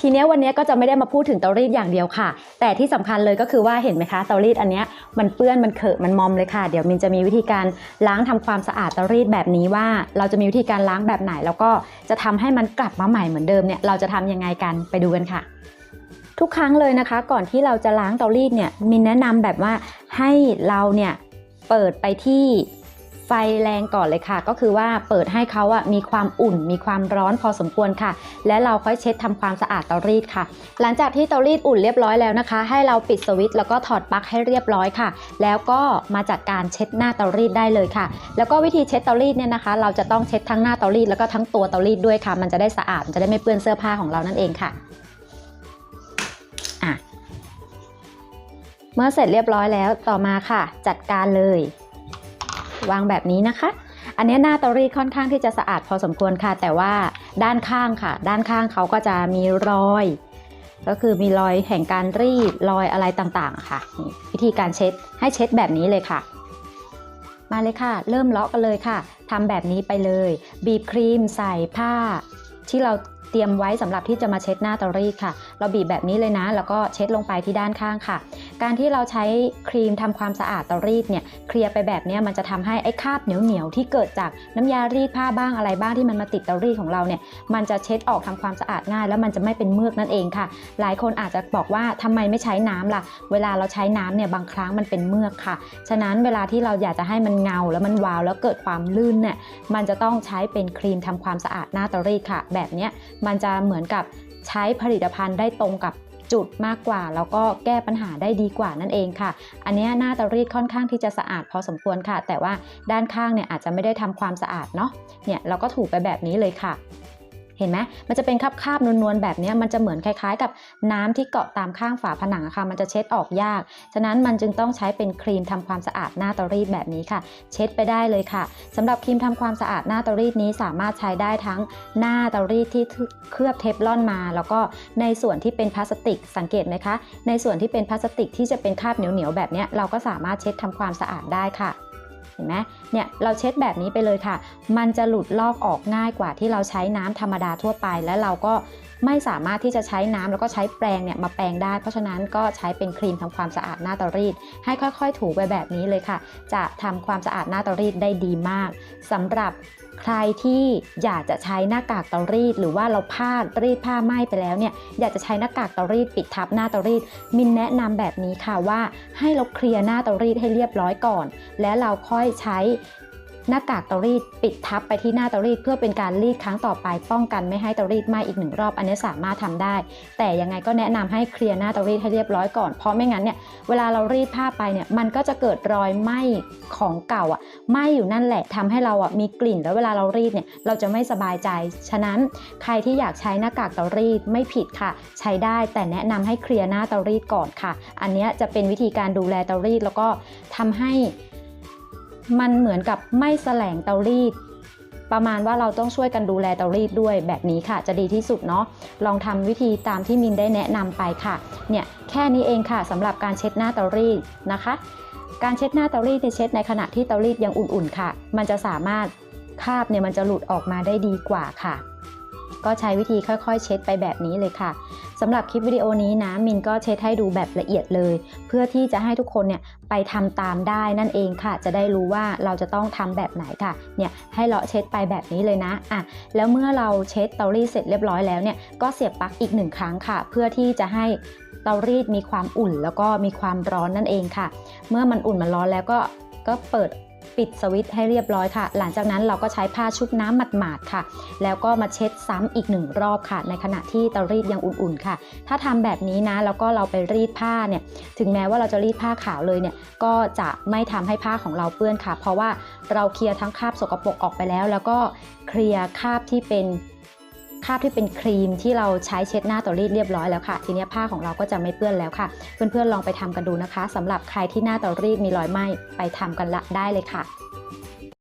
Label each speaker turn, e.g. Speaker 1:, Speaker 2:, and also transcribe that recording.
Speaker 1: ทีเนี้ยวันนี้ก็จะไม่ได้มาพูดถึงเตารีดอย่างเดียวค่ะ แต่ที่สำคัญเลยก็คือว่าเห็นไหมคะเตารีดอันเนี้ยมันเปื้อนมันเขอะมันมอมเลยค่ะ เดี๋ยวมินจะมีวิธีการล้างทำความสะอาดเตารีดแบบนี้ว่า เราจะมีวิธีการล้างแบบไหน แล้วก็จะทำให้มันกลับมาใหม่เหมือนเดิมเนี่ยเราจะทำยังไงกันไปดูกันค่ะทุกครั้งเลยนะคะ ก่อนที่เราจะล้างเตารีดเนี่ยมินแนะนำแบบว่าให้เราเนี่ยเปิดไปที่ ไฟแรงก่อนเลยค่ะ ก็คือว่าเปิดให้เขาอะมีความอุ่น มีความร้อนพอสมควรค่ะ และเราค่อยเช็ดทำความสะอาดเตารีดค่ะ หลังจากที่เตารีดอุ่นเรียบร้อยแล้วนะคะ ให้เราปิดสวิตช์แล้วก็ถอดปลั๊กให้เรียบร้อยค่ะ แล้วก็มาจัดการเช็ดหน้าเตารีดได้เลยค่ะ แล้วก็วิธีเช็ดเตารีดเนี่ยนะคะ เราจะต้องเช็ดทั้งหน้าเตารีดแล้วก็ทั้งตัวเตารีดด้วยค่ะ มันจะได้สะอาดมันจะได้ไม่เปื้อนเสื้อผ้าของเรานั่นเองค่ะเมื่อเสร็จเรียบร้อยแล้วต่อมาค่ะ จัดการเลย วางแบบนี้นะคะ อันนี้หน้าเตารีดค่อนข้างที่จะสะอาดพอสมควรค่ะ แต่ว่าด้านข้างค่ะ ด้านข้างเขาก็จะมีรอย ก็คือมีรอยแห่งการรีดรอยอะไรต่างๆ ค่ะ วิธีการเช็ดให้เช็ดแบบนี้เลยค่ะมาเลยค่ะ เริ่มเลาะกันเลยค่ะ ทำแบบนี้ไปเลย บีบครีมใส่ผ้า ที่เรา เตรียมไว้สำหรับที่จะมาเช็ดหน้าเตารีดค่ะ เราบีบแบบนี้เลยนะ แล้วก็เช็ดลงไปที่ด้านข้างค่ะ การที่เราใช้ครีมทำความสะอาดเตารีดเนี่ยเคลียร์ไปแบบนี้มันจะทำให้ไอ้คราบเหนียวๆที่เกิดจากน้ำยารีดผ้าบ้างอะไรบ้างที่มันมาติดเตารีดของเราเนี่ยมันจะเช็ดออกทำความสะอาดง่าย แล้วมันจะไม่เป็นเมือกนั่นเองค่ะ หลายคนอาจจะบอกว่าทำไมไม่ใช้น้ำล่ะ เวลาเราใช้น้ำเนี่ยบางครั้งมันเป็นเมือกค่ะ ฉะนั้นเวลาที่เราอยากจะให้มันเงาแล้วมันวาวแล้วเกิดความลื่นเนี่ยมันจะต้องใช้เป็นครีมทำความสะอาดหน้าเตารีดค่ะ แบบเนี้ยมันจะเหมือนกับใช้ผลิตภัณฑ์ได้ตรงกับจุดมากกว่า แล้วก็แก้ปัญหาได้ดีกว่านั่นเองค่ะ อันนี้หน้าเตารีดค่อนข้างที่จะสะอาดพอสมควรค่ะ แต่ว่าด้านข้างเนี่ยอาจจะไม่ได้ทำความสะอาดเนาะเนี่ยเราก็ถูไปแบบนี้เลยค่ะ เห็นไหมมันจะเป็นคราบๆนวลๆแบบนี้มันจะเหมือนคล้ายๆ กับน้ำที่เกาะตามข้างฝาผนังค่ะมันจะเช็ดออกยาก ฉะนั้นมันจึงต้องใช้เป็นครีมทำความสะอาดหน้าเตารีดแบบนี้ค่ะ เช็ดไปได้เลยค่ะสำหรับครีมทำความสะอาดหน้าเตารีดนี้สามารถใช้ได้ทั้งหน้าเตารีดที่เคลือบเทฟลอนมา แล้วก็ในส่วนที่เป็นพลาสติกสังเกตไหมคะ ในส่วนที่เป็นพลาสติกที่จะเป็นคราบเหนียวๆแบบนี้เราก็สามารถเช็ดทำความสะอาดได้ค่ะ เห็นไหมเนี่ยเราเช็ดแบบนี้ไปเลยค่ะ มันจะหลุดลอกออกง่ายกว่าที่เราใช้น้ำธรรมดาทั่วไป และเราก็ ไม่สามารถที่จะใช้น้ำแล้วก็ใช้แปรงเนี่ยมาแปรงได้ เพราะฉะนั้นก็ใช้เป็นครีมทำความสะอาดหน้าเตารีด ให้ค่อยๆ ถูไปแบบนี้เลยค่ะ จะทำความสะอาดหน้าเตารีดได้ดีมากสำหรับใครที่อยากจะใช้หน้ากากเตารีด หรือว่าเราพลาดรีดผ้าไหม้ไปแล้วเนี่ยอยากจะใช้หน้ากากเตารีดปิดทับหน้าเตารีด มินแนะนำแบบนี้ค่ะว่าให้เราเคลียร์หน้าเตารีดให้เรียบร้อยก่อน แล้วเราค่อยใช้ หน้ากากเตารีดปิดทับไปที่หน้าเตารีดเพื่อเป็นการรีดครั้งต่อไปป้องกันไม่ให้เตารีดไหม้อีกหนึ่งรอบอันนี้สามารถทำได้ แต่ยังไงก็แนะนำให้เคลียร์หน้าเตารีดให้เรียบร้อยก่อนเพราะไม่งั้นเนี่ยเวลาเรารีดผ้าไปเนี่ยมันก็จะเกิดรอยไหม้ของเก่าอะไหม้อยู่นั่นแหละทำให้เราอะมีกลิ่น แล้วเวลาเรารีดเนี่ยเราจะไม่สบายใจ ฉะนั้นใครที่อยากใช้หน้ากากเตารีดไม่ผิดค่ะ ใช้ได้แต่แนะนำให้เคลียร์หน้าเตารีดก่อนค่ะ อันนี้จะเป็นวิธีการดูแลเตารีดแล้วก็ทำให้ มันเหมือนกับไม่แสลงเตารีด ประมาณว่าเราต้องช่วยกันดูแลเตารีดด้วยแบบนี้ค่ะ จะดีที่สุดเนาะลองทำวิธีตามที่มินได้แนะนำไปค่ะเนี่ยแค่นี้เองค่ะสำหรับการเช็ดหน้าเตารีดนะคะการเช็ดหน้าเตารีดเช็ดในขณะที่เตารีดยังอุ่นๆค่ะ มันจะสามารถคราบเนี่ยมันจะหลุดออกมาได้ดีกว่าค่ะ ก็ใช้วิธีค่อยๆ เช็ดไปแบบนี้เลยค่ะ สำหรับคลิปวิดีโอนี้นะมินก็เช็ดให้ดูแบบละเอียดเลย เพื่อที่จะให้ทุกคนเนี่ยไปทำตามได้นั่นเองค่ะ จะได้รู้ว่าเราจะต้องทำแบบไหนค่ะเนี่ยให้เลาะเช็ดไปแบบนี้เลยนะอะแล้วเมื่อเราเช็ดเตารีดเสร็จเรียบร้อยแล้วเนี่ยก็เสียบปลั๊กอีกหนึ่งครั้งค่ะ เพื่อที่จะให้เตารีดมีความอุ่นแล้วก็มีความร้อนนั่นเองค่ะ เมื่อมันอุ่นมันร้อนแล้วก็ก็เปิด ปิดสวิตช์ให้เรียบร้อยค่ะ หลังจากนั้นเราก็ใช้ผ้าชุบน้ำหมาดๆค่ะ แล้วก็มาเช็ดซ้ำอีกหนึ่งรอบค่ะ ในขณะที่เตารีดยังอุ่นๆค่ะ ถ้าทำแบบนี้นะแล้วก็เราไปรีดผ้าเนี่ย ถึงแม้ว่าเราจะรีดผ้าขาวเลยเนี่ย ก็จะไม่ทำให้ผ้าของเราเปื้อนค่ะ เพราะว่าเราเคลียร์ทั้งคราบสกปรกออกไปแล้ว แล้วก็เคลียร์คราบที่เป็น คราบที่เป็นครีมที่เราใช้เช็ดหน้าต่อรีดเรียบร้อยแล้วค่ะ ทีนี้ผ้าของเราก็จะไม่เปื้อนแล้วค่ะ เพื่อนๆลองไปทำกันดูนะคะสำหรับใครที่หน้าต่อรีดมีรอยไหม้ไปทำกันละได้เลยค่ะ